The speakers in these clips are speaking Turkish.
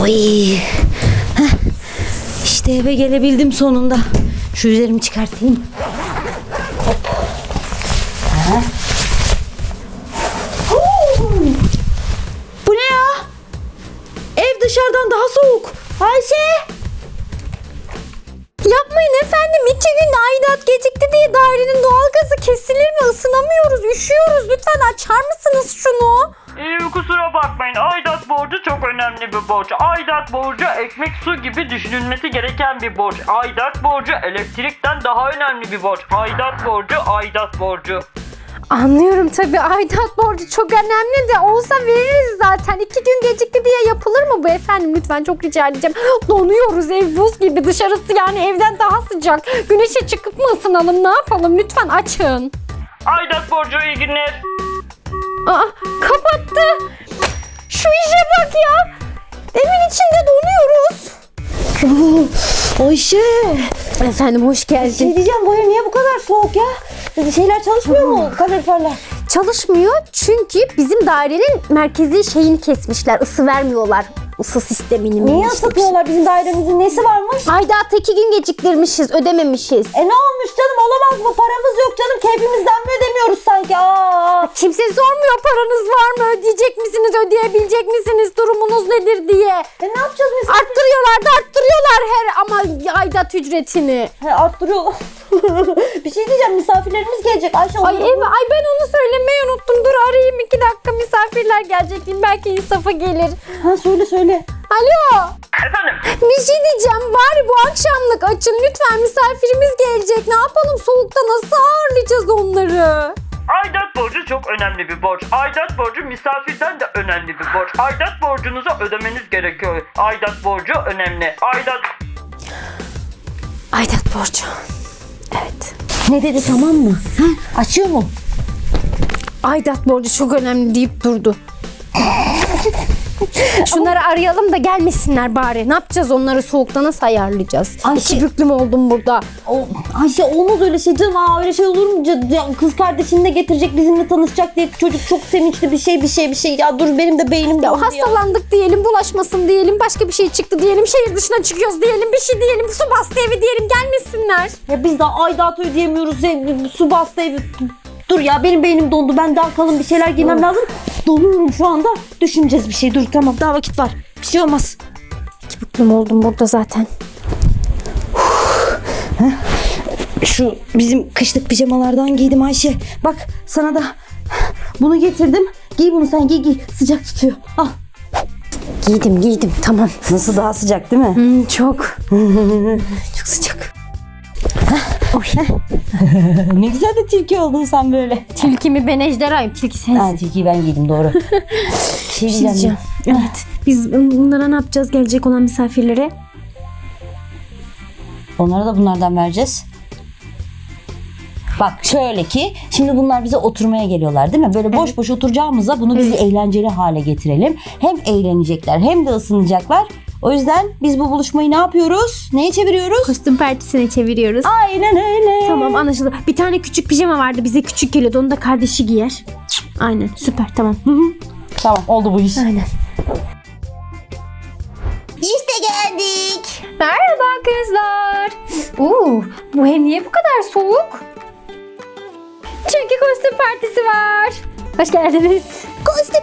Oy. Heh. İşte eve gelebildim sonunda. Şu üzerimi çıkartayım. Hop. Bu ne ya? Ev dışarıdan daha soğuk. Ayşe. Yapmayın efendim. iki günde aidat gecikti diye dairenin doğalgazı kesilir mi? Isınamıyoruz, üşüyoruz. Lütfen açar mısınız şunu? Kusura bakmayın aidat borcu çok önemli bir borç. Aidat borcu ekmek su gibi düşünülmesi gereken bir borç. Aidat borcu elektrikten daha önemli bir borç. Aidat borcu aidat borcu. Anlıyorum tabii aidat borcu çok önemli de olsa veririz zaten. İki gün gecikti diye yapılır mı bu efendim? Lütfen çok rica edeceğim. Donuyoruz ev buz gibi dışarısı yani evden daha sıcak. Güneşe çıkıp mı ısınalım ne yapalım? Lütfen açın. Aidat borcu iyi günler. Aa kapattı. Şu işe bak ya. Evin içinde donuyoruz. Ayşe. Efendim hoş Şey geldin. diyeceğim bu ev niye bu kadar soğuk ya? Şeyler çalışmıyor mu? Kaloriferler. Çalışmıyor çünkü bizim dairenin merkezi şeyini kesmişler. Isı vermiyorlar. Isı sistemini mi? Niye işte satıyorlar bizim dairemizin nesi varmış? Aidatı iki gün geciktirmişiz, ödememişiz. E ne olmuş canım olamaz mı? Paramız yok canım. Keyfimizden mi ödemiyoruz sanki? Aa. Kimse sormuyor paranız var mı, ödeyecek misiniz, ödeyebilecek misiniz, durumunuz nedir diye. E ne yapacağız biz? Arttırıyorlar da arttırıyorlar aidat ücretini. He, arttırıyor. bir şey diyeceğim misafirlerimiz gelecek. Ayşe Ay evet, ay ben onu söylemeyi unuttum. Dur arayayım iki dakika misafirler gelecek değil. Belki insafı gelir. Ha söyle söyle. Alo. Efendim Bir şey diyeceğim. Bari bu akşamlık açın. Lütfen misafirimiz gelecek. Ne yapalım soğukta nasıl ağırlayacağız onları? aidat borcu çok önemli bir borç. Aidat borcu misafirden de önemli bir borç. Aidat borcunuzu ödemeniz gerekiyor. Aidat borcu önemli. Aidat Aidat borcu. Evet. Ne dedi tamam mı? Ha? Açıyor mu? Aidat borcu çok önemli deyip durdu. Şunları arayalım da gelmesinler bari. Ne yapacağız onları soğukta nasıl ayarlayacağız? Ayşe- İki büklüm oldum burada. O, Ayşe olmaz öyle şey canım. Aa, öyle şey olur mu? Ya Kız kardeşini de getirecek bizimle tanışacak diye çocuk çok sevinçli bir şey bir şey bir şey. Ya dur benim de beynim Ya dondu ya. hastalandık diyelim, bulaşmasın diyelim, başka bir şey çıktı diyelim, şehir dışına çıkıyoruz diyelim, bir şey diyelim, su bastı evi diyelim, gelmesinler. Ya biz daha aidat ödeyemiyoruz. Ya, su bastı evi. Dur ya benim beynim dondu. Ben daha kalın bir şeyler giymem lazım. Donuyorum şu anda. Düşüneceğiz bir şey. Dur tamam daha vakit var. Bir şey olmaz. İki büklüm oldum burada zaten. Şu bizim kışlık pijamalardan giydim Ayşe. Bak sana da bunu getirdim. Giy bunu sen giy giy. Sıcak tutuyor. Al. Giydim, giydim, tamam. Nasıl daha sıcak değil mi? Hmm, çok. Çok sıcak. ne güzel de tilki oldun sen böyle. Tilkimi ben ejderhayım, tilki sensin. Ha, tilkiyi ben giydim doğru. Bir şey diyeceğim. Evet. Biz bunlara ne yapacağız gelecek olan misafirlere? Onlara da bunlardan vereceğiz. Bak şöyle ki şimdi bunlar bize oturmaya geliyorlar değil mi? Böyle boş boş oturacağımıza bunu biz eğlenceli hale getirelim. Hem eğlenecekler hem de ısınacaklar. O yüzden biz bu buluşmayı ne yapıyoruz? Neye çeviriyoruz? Kostüm partisine çeviriyoruz. Aynen öyle. Tamam anlaşıldı. Bir tane küçük pijama vardı bize küçük geliyordu. Onu da kardeşi giyer. Aynen süper tamam. Tamam oldu bu iş. Aynen. İşte geldik. Merhaba kızlar. Oo, bu ev niye bu kadar soğuk? Çünkü kostüm partisi var. Hoş geldiniz.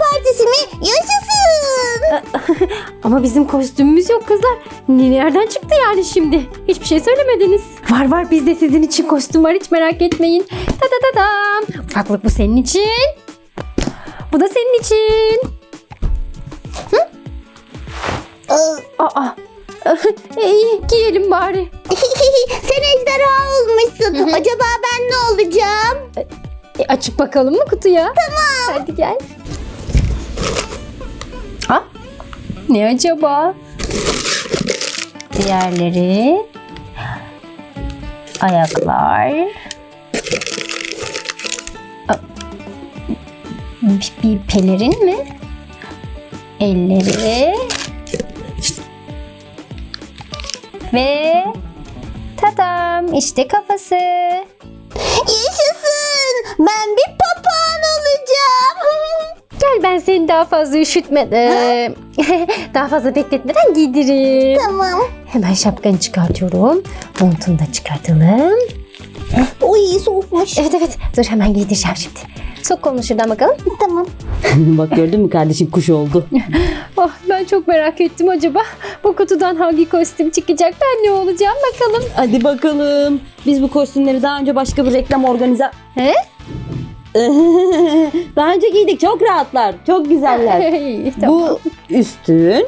Partisi mi? Yaşasın. Ama bizim kostümümüz yok kızlar. Nereden çıktı yani şimdi? Hiçbir şey söylemediniz. Var var bizde sizin için kostüm var hiç merak etmeyin. Ta ta ta tam. Ufaklık bu senin için. Bu da senin için. Aa, Aa. İyi giyelim bari. Sen ejderha olmuşsun. Acaba ben ne olacağım? E, açıp bakalım mı kutuya? Tamam. Hadi gel. Ne acaba? Diğerleri ayaklar. Bir, bir pelerin mi? Elleri. Ve tadam işte kafası. Yaşasın. Ben bir papağan olacağım. Gel ben seni daha fazla üşütme, e, daha fazla bekletmeden giydireyim. Tamam. Hemen şapkanı çıkartıyorum. Montunu da çıkartalım. O iyi soğukmuş. Evet evet. Dur hemen giydireceğim şimdi. Sok kolunu şuradan bakalım. Tamam. Bak gördün mü kardeşim kuş oldu. Oh ben çok merak ettim acaba bu kutudan hangi kostüm çıkacak ben ne olacağım bakalım. Hadi bakalım. Biz bu kostümleri daha önce başka bir reklam organize... He? daha önce giydik. Çok rahatlar. Çok güzeller. İyi, tamam. Bu üstün.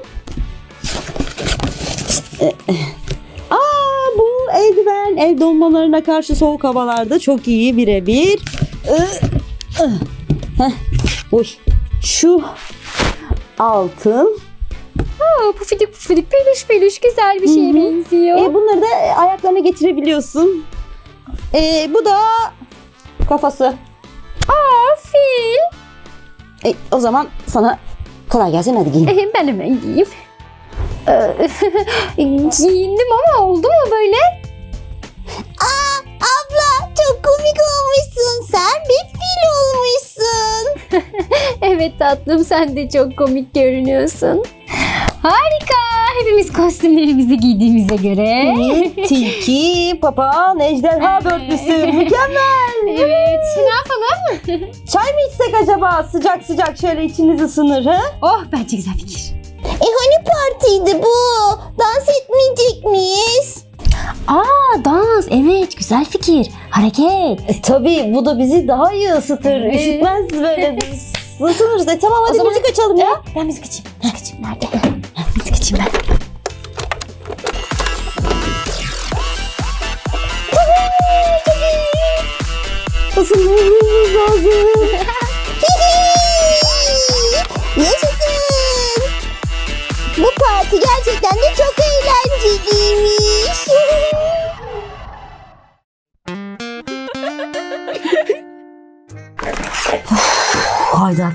Aa bu eldiven ev donmalarına karşı soğuk havalarda çok iyi birebir. Heh, Uy. Şu altın. Aa, pufidik pufidik peluş peluş güzel bir şeye benziyor. E, bunları da ayaklarına geçirebiliyorsun. E, bu da kafası. E, o zaman sana kolay gelsin hadi giyin. Eh, Ben hemen giyeyim. Ee, Giyindim ama oldu mu böyle? Aa, abla çok komik olmuşsun. Sen bir fil olmuşsun. Evet tatlım sen de çok komik görünüyorsun. Harika. Hepimiz kostümlerimizi giydiğimize göre. Tilki, papağan, ejderha dörtlüsü. Mükemmel. Evet. Ne yapalım? Çay mı içsek acaba? Sıcak sıcak şöyle içiniz ısınır ha? Oh bence güzel fikir. E hani partiydi bu? Dans etmeyecek miyiz? Aa dans evet güzel fikir. Hareket. E, tabii bu da bizi daha iyi ısıtır. Evet. Üşütmez böyle. Isınırız. E, tamam hadi zaman- müzik açalım ya. Ben müzik açayım. Müzik açayım. Nerede? müzik açayım ben.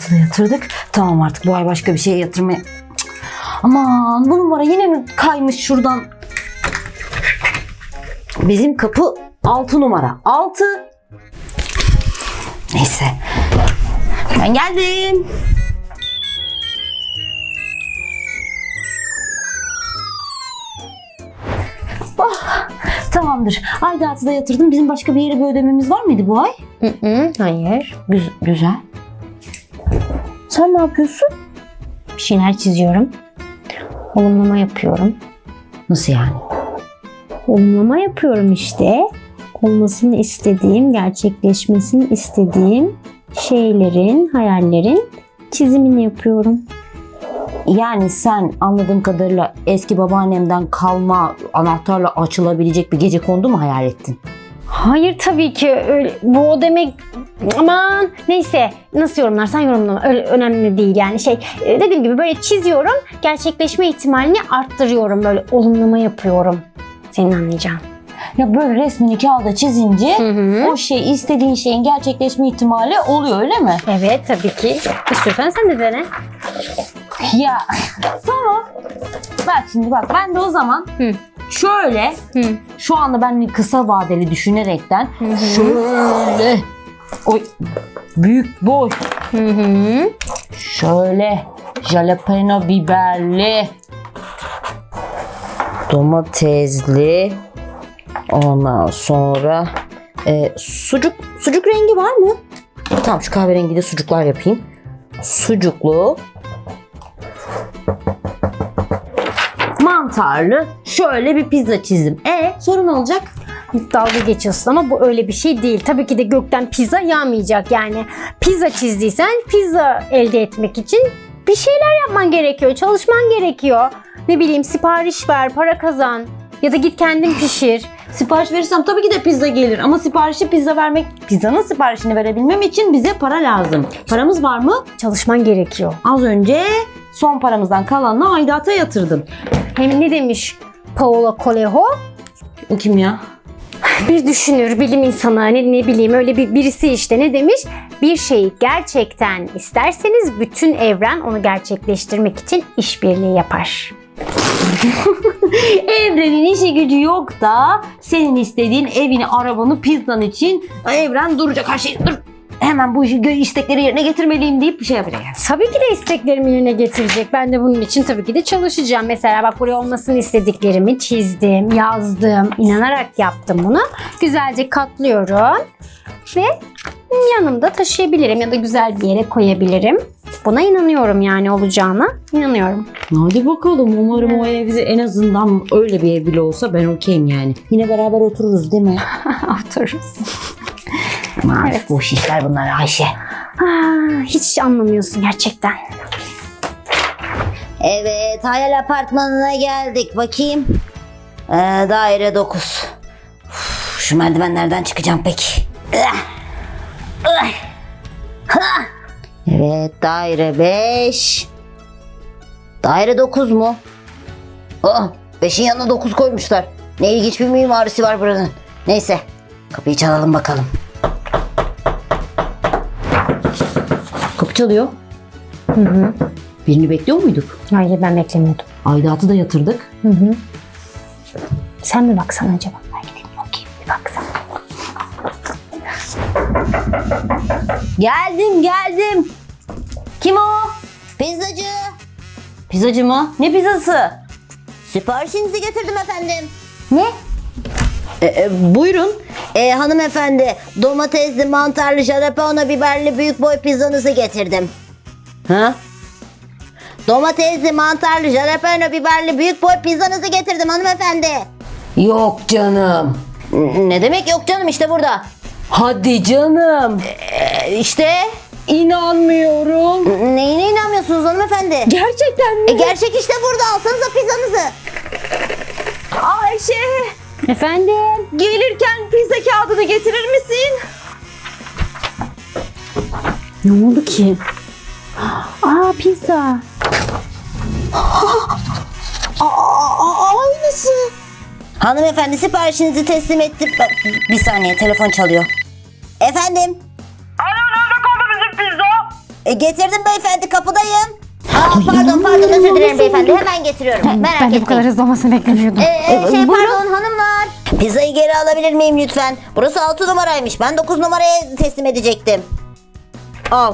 Aidatı da yatırdık. Tamam artık bu ay başka bir şeye yatırmaya... Cık. Aman bu numara yine mi kaymış şuradan? Bizim kapı 6 numara. 6. Neyse. Ben geldim. Oh, tamamdır. Aidatı da yatırdım. Bizim başka bir yere bir ödememiz var mıydı bu ay? Hayır. Güz- güzel. Sen ne yapıyorsun? Bir şeyler çiziyorum. Olumlama yapıyorum. Nasıl yani? Olumlama yapıyorum işte. Olmasını istediğim, gerçekleşmesini istediğim şeylerin, hayallerin çizimini yapıyorum. Yani sen anladığım kadarıyla eski babaannemden kalma anahtarla açılabilecek bir gece kondu mu hayal ettin? Hayır tabii ki öyle, bu o demek aman neyse nasıl yorumlarsan yorumlama öyle önemli değil yani şey e, dediğim gibi böyle çiziyorum gerçekleşme ihtimalini arttırıyorum böyle olumlama yapıyorum senin anlayacağın. Ya böyle resmini kağıda çizince Hı o şey istediğin şeyin gerçekleşme ihtimali oluyor öyle mi? Evet tabii ki. İstiyorsan sen de dene. Ya tamam. Bak şimdi bak ben de o zaman Hı. şöyle Hı. şu anda ben kısa vadeli düşünerekten şöyle oy büyük boy Hı hı. Şöyle jalapeno biberli domatesli ondan sonra e, sucuk sucuk rengi var mı? Tamam şu kahverengi de sucuklar yapayım. Sucuklu mantarlı şöyle bir pizza çizdim. E sorun olacak? Dalga geçiyorsun ama bu öyle bir şey değil. Tabii ki de gökten pizza yağmayacak. Yani pizza çizdiysen pizza elde etmek için bir şeyler yapman gerekiyor. Çalışman gerekiyor. Ne bileyim sipariş ver, para kazan. Ya da git kendin pişir. Sipariş verirsem tabii ki de pizza gelir ama siparişi pizza vermek, pizzanın siparişini verebilmem için bize para lazım. Paramız var mı? Çalışman gerekiyor. Az önce son paramızdan kalanla aidata yatırdım. Hem ne demiş Paolo Coelho? O kim ya? Bir düşünür, bilim insanı, ne, ne bileyim öyle bir birisi işte ne demiş? Bir şeyi gerçekten isterseniz bütün evren onu gerçekleştirmek için işbirliği yapar. Evrenin işi gücü yok da senin istediğin evini, arabanı, pizzan için evren duracak her şey dur. Hemen bu istekleri yerine getirmeliyim deyip bir şey yapacak. yani. Tabii ki de isteklerimi yerine getirecek. Ben de bunun için tabii ki de çalışacağım. Mesela bak buraya olmasını istediklerimi çizdim, yazdım, inanarak yaptım bunu. Güzelce katlıyorum ve yanımda taşıyabilirim ya da güzel bir yere koyabilirim. Buna inanıyorum yani olacağına inanıyorum. Hadi bakalım umarım o ev bize en azından öyle bir ev bile olsa ben okeyim yani. Yine beraber otururuz değil mi? Otururuz. Aman, Evet. Boş işler bunlar Ayşe. Aa, hiç anlamıyorsun gerçekten. Evet hayal apartmanına geldik. Bakayım. Ee, daire 9. Uf, Şu merdivenlerden çıkacağım peki. Ha! Evet daire 5. Daire 9 mu? Aa, 5'in yanına 9 koymuşlar. Ne ilginç bir mimarisi var buranın. Neyse kapıyı çalalım bakalım. Çalıyor. Hı hı. Birini bekliyor muyduk? Hayır ben beklemiyordum. Aidatı da yatırdık. Hı hı. Sen mi baksan acaba? Ben gideyim bakayım bir baksana. Geldim geldim. Kim o? Pizzacı. Pizzacı mı? Ne pizzası? Siparişinizi getirdim efendim. Ne? E, e, buyurun. E, hanımefendi domatesli, mantarlı, jalapeno biberli büyük boy pizzanızı getirdim. Ha? Domatesli, mantarlı, jalapeno biberli büyük boy pizzanızı getirdim hanımefendi. Yok canım. Ne demek yok canım işte burada. Hadi canım. E, işte İnanmıyorum. Neyine inanmıyorsunuz hanımefendi? Gerçekten mi? E, gerçek işte burada alsanıza pizzanızı. Ayşe Efendim? gelirken pizza kağıdını getirir misin? Ne oldu ki? Aa pizza. Aynısı. Hanımefendi siparişinizi teslim ettim. Ben- Bir saniye telefon çalıyor. Efendim? Alo nerede kaldı bizim pizza? E, getirdim beyefendi kapıdayım. Aa, pardon pardon özür dilerim beyefendi hemen getiriyorum. Merak ben de bu etmeyin. kadar hızlı olmasını beklemiyordum. Ee, e, şey pardon hanımlar. Pizzayı geri alabilir miyim lütfen? Burası 6 numaraymış. Ben 9 numaraya teslim edecektim. Al.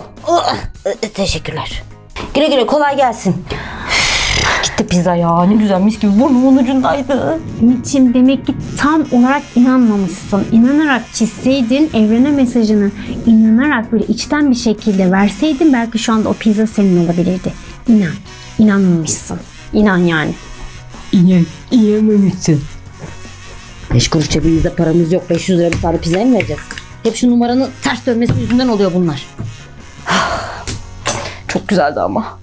Teşekkürler. Güle güle kolay gelsin. Gitti pizza ya ne güzel mis gibi burnumun ucundaydı. Ümit'ciğim demek ki tam olarak inanmamışsın. İnanarak çizseydin evrene mesajını inanarak böyle içten bir şekilde verseydin belki şu anda o pizza senin olabilirdi. İnan. İnanmamışsın. İnan yani. İnan, inanmamışsın. Beş kuruş cebimizde paramız yok. 500 lira bir tane pizzaya mı vereceğiz? Hep şu numaranın ters dönmesi yüzünden oluyor bunlar. Çok güzeldi ama.